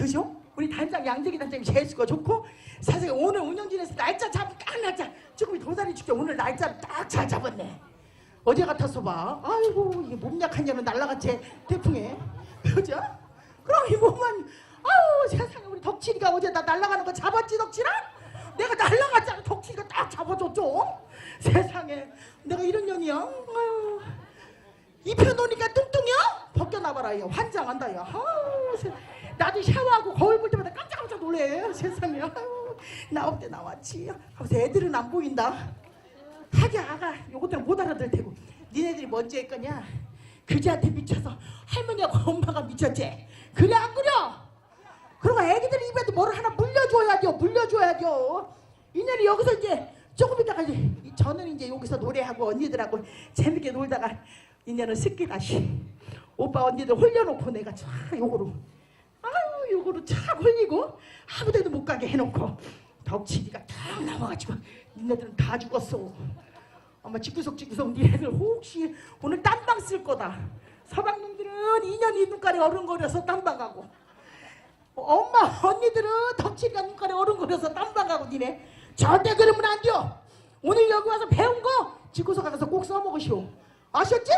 그죠? 우리 단장 양재기 단장이 제일 수가 좋고 사실 오늘 운영진에서 날짜 잡은 딱 날짜. 조금 도다리 축제 오늘 날짜를 딱 잘 잡았네. 어제 같았어 봐. 아이고 이게 몸 약한 년은 날라갔지 태풍에. 그죠? 그럼 이 몸만 아우 세상에 우리 덕칠이가 어제 나 날라가는 거 잡았지 덕칠아? 내가 날라갔잖아. 덕칠이가 딱 잡아줬죠? 세상에. 내가 이런 년이야? 아유. 입혀놓으니까 뚱뚱이야? 벗겨나봐라 야 환장한다 야 아우, 세- 나도 샤워하고 거울 볼 때마다 깜짝깜짝 놀래. 세상에. 나올 때? 나왔지? 하면서 애들은 안 보인다. 하기야 아가 요것들은 못 알아들 테고. 니네들이 먼저 할 거냐? 그지한테 미쳐서 할머니하고 엄마가 미쳤지. 그래 안 그래 그리고 애기들 입에도 뭐를 하나 물려줘야죠 물려줘야죠 이년이 여기서 이제 조금 있다가 이제 저는 이제 여기서 노래하고 언니들하고 재밌게 놀다가 이년은 습기 다시. 오빠 언니들 홀려놓고 내가 쫙 요거로 아유 요거로 쫙 홀리고 아무 데도 못 가게 해놓고 덕치기가 딱 나와가지고 니네들은 다 죽었어. 아마 집구석 집구석 니네들 혹시 오늘 딴방 쓸 거다. 서방놈들은 2년 이 눈깔이 어른거려서 딴방 가고. 엄마 언니들은 덕치기가 눈깔이 어른거려서 딴방 가고 니네. 절대 그러면 안 돼요. 오늘 여기 와서 배운 거 집구석 가서 꼭 써먹으시오. 아셨지?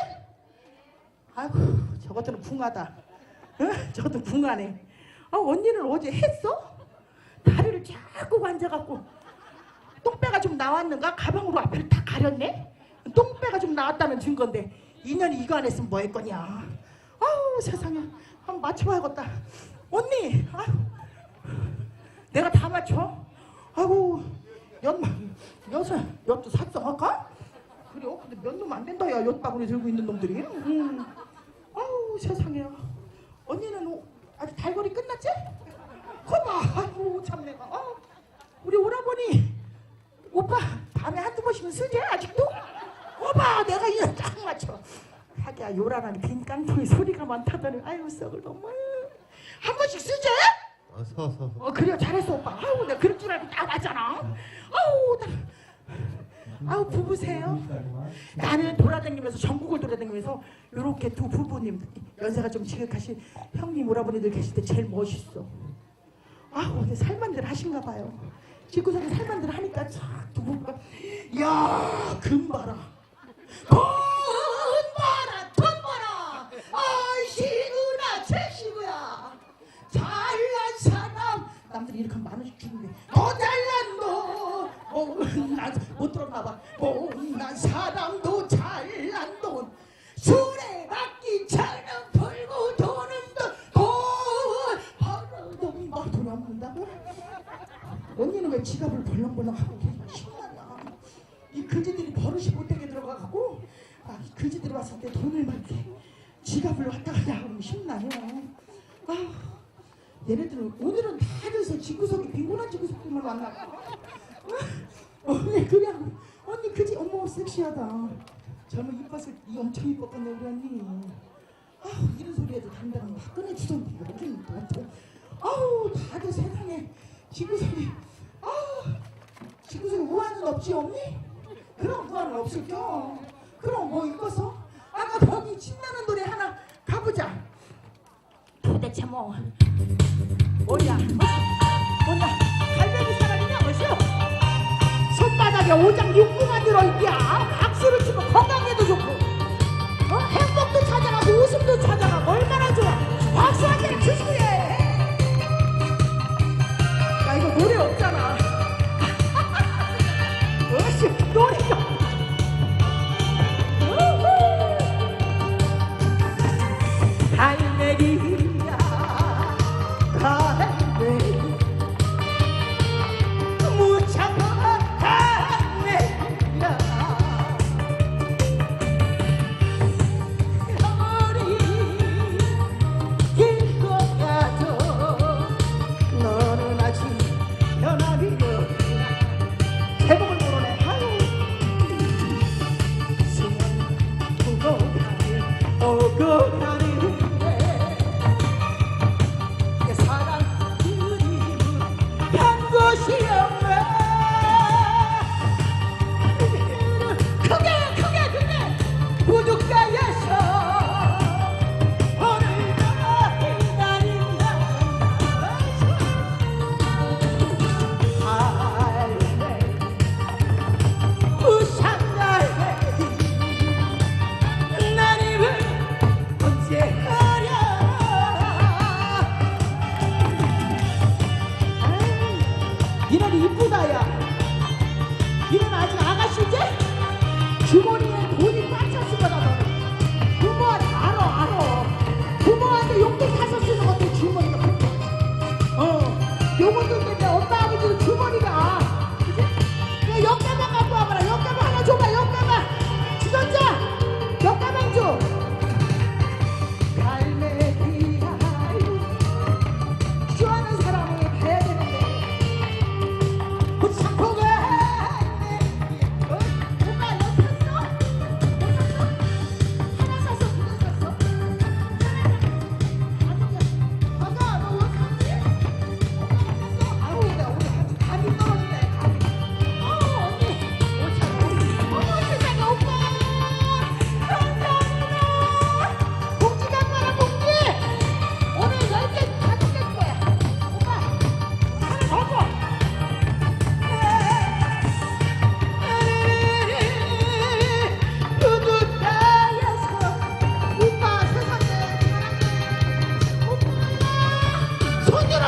아이고 저것들은 붕하다. 응? 저것도 붕하네 아 언니는 어제 했어? 다리를 자꾸 앉아갖고 똥배가 좀 나왔는가? 가방으로 앞을 다 가렸네? 똥배가 좀 나왔다는 증거인데 인연이 이거 안 했으면 뭐할 거냐 아우 세상에 한번 맞춰봐야겠다 언니 아유, 내가 다 맞춰? 아이고 연 여섯 엿도 삭성할까? 그래요? 근데 몇 놈 안 된다 야 엿바구니 들고 있는 놈들이 음. 아우 세상에 언니는 오- 아직 달고리 끝 났지? 거봐 아이고 참 내가 아, 우리 오라버니 오빠 밤에 한두 번씩은 쓰지 아직도? 오빠 내가 이거 딱 맞춰 하기야 요란한 빈 깡통이 소리가 많다더니 아유 썩을 너무 한 번씩 쓰지? 어, 서, 서, 서. 어 그래 잘했어 오빠 아우 내가 그럴 줄 알고 딱 맞잖아 아우 나 아우 부부세요? 나는 돌아다니면서 전국을 돌아다니면서 요렇게 두 부부님 연세가 좀 지극하신 형님 오라버니들 계실 때 제일 멋있어. 아우 근데 살만들 하신가 봐요. 집구석에 살만들 하니까 쫙두 부부가 야 금바라. 돈 봐라 돈 봐라. 아이시구나 제시구야. 잘난 사람. 남들이 이렇게 하면 만 원씩 주는데 더 잘난 너 못 들었나 봐. 못난 사람도 잘난 돈. 술에 받기 차는 풀고 도는 돈돈 벌어도 막 돈이 없는다고? 언니는 왜 지갑을 벌렁벌렁 하고 계속 신나냐 이 그지들이 버릇이 못되게 들어가갖고 아, 이 그지들이 왔을 때 돈을 막 이렇게 지갑을 왔다 갔다 하면 신나요. 아휴 얘네들은 오늘은 다들 집구석이 빈곤한 집구석들만 왔나 봐. 언니 그냥 언니 그지 어머 섹시하다. 젊은 이뻤을 이 엄청 이뻤겠네 우리 언니. 아우 이런 소리 해도 당당히 막 꺼내주던데 여기는 또 아우 다들 세상에 집구석이 아우 집구석에 우한은 없지 없니? 그럼 우한은 없을 겨. 그럼 뭐 이거서? 아까 거기 신나는 노래 하나 가보자. 도대체 뭐 뭐냐 바닥에 오장 육구만 들어있냐 박수를 치고 건강에도 좋고. 어? 행복도 찾아가고 웃음도 찾아가고 얼마나 좋아. 박수 한 개를 주시고 해. 야, 이거 노래 없잖아. 어씨 노래가 갈매기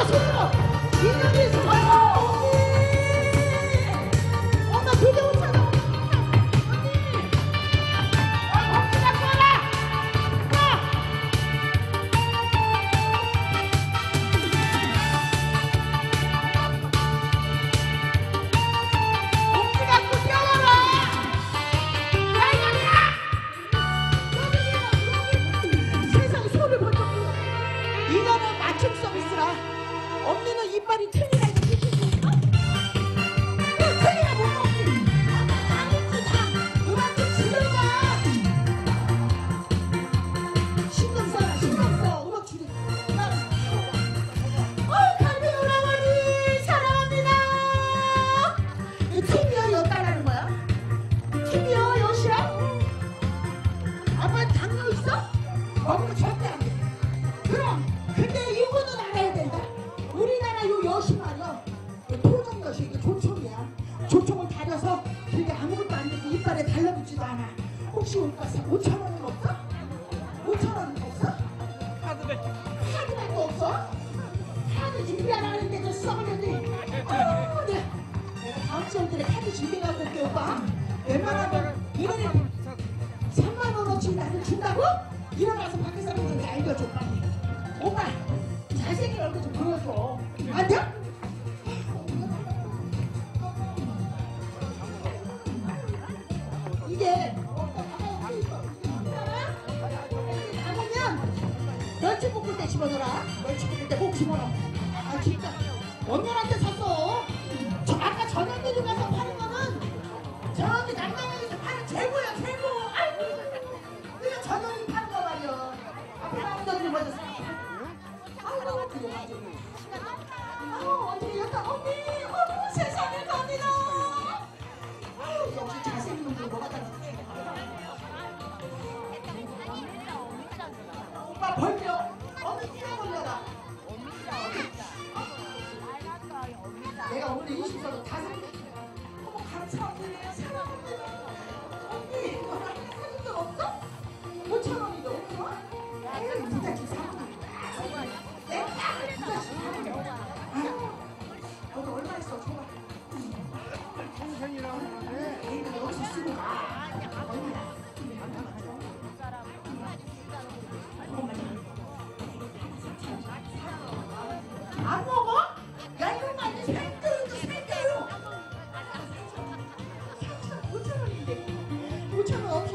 손들어 먹으면 절대 안 돼. 그럼 근데 이거는 알아야 된다. 우리나라 요 여신 말이야. 요 토종 여신 이게 조총이야. 조총을 다려서 길게 아무것도 안 되고 이빨에 달라붙지도 않아. 혹시 오빠 5천 원은 없어? 5천 원은 없어? 카드밖에 없어? 카드 준비하라는데도 써버렸네. 어, 네. 내가 다음 시험들에 카드 준비해갖고 올게 오빠. 웬만하면 이번에 일어나서 밖에 사람들한테 알려줘 빨리 오빠 잘생긴 얼굴 좀 보여줘. 안 돼? 이게 멸치 볶을 때 집어넣어라. 멸치 볶을 때 꼭 집어넣어. 아 진짜 언니한테 샀 내가 오늘 20살로 다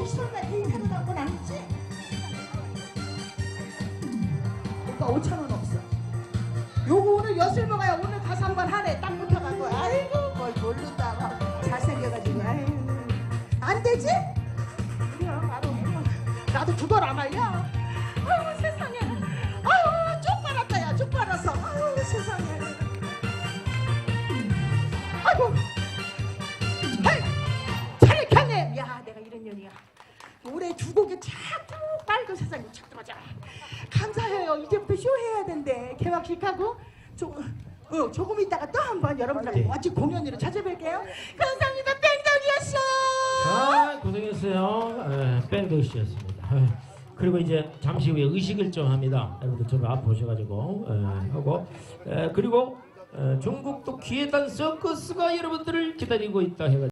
5천 원 없이 설마 데이트를 갖고 남지? 오빠 5천 원 없어. 요거 오늘 엿을 먹어야 오늘 가서 한번 하래. 딱 붙어갖고 아이고 뭘 모른다고 잘생겨가지고. 아이고. 안 되지? 그럼 나도 나도 그걸 안 할려 하고 조, 어, 조금 있다가 또 한 번 여러분들하고 네. 멋진 공연으로 찾아뵐게요 감사합니다 뺑덕이었어 아 고생했어요. 에, 밴드 씨였습니다. 에, 그리고 이제 잠시 후에 의식을 좀 합니다. 여러분들 저를 앞 보셔가지고 에, 하고 에, 그리고 에, 중국도 귀에단 서커스가 여러분들을 기다리고 있다 해가지고.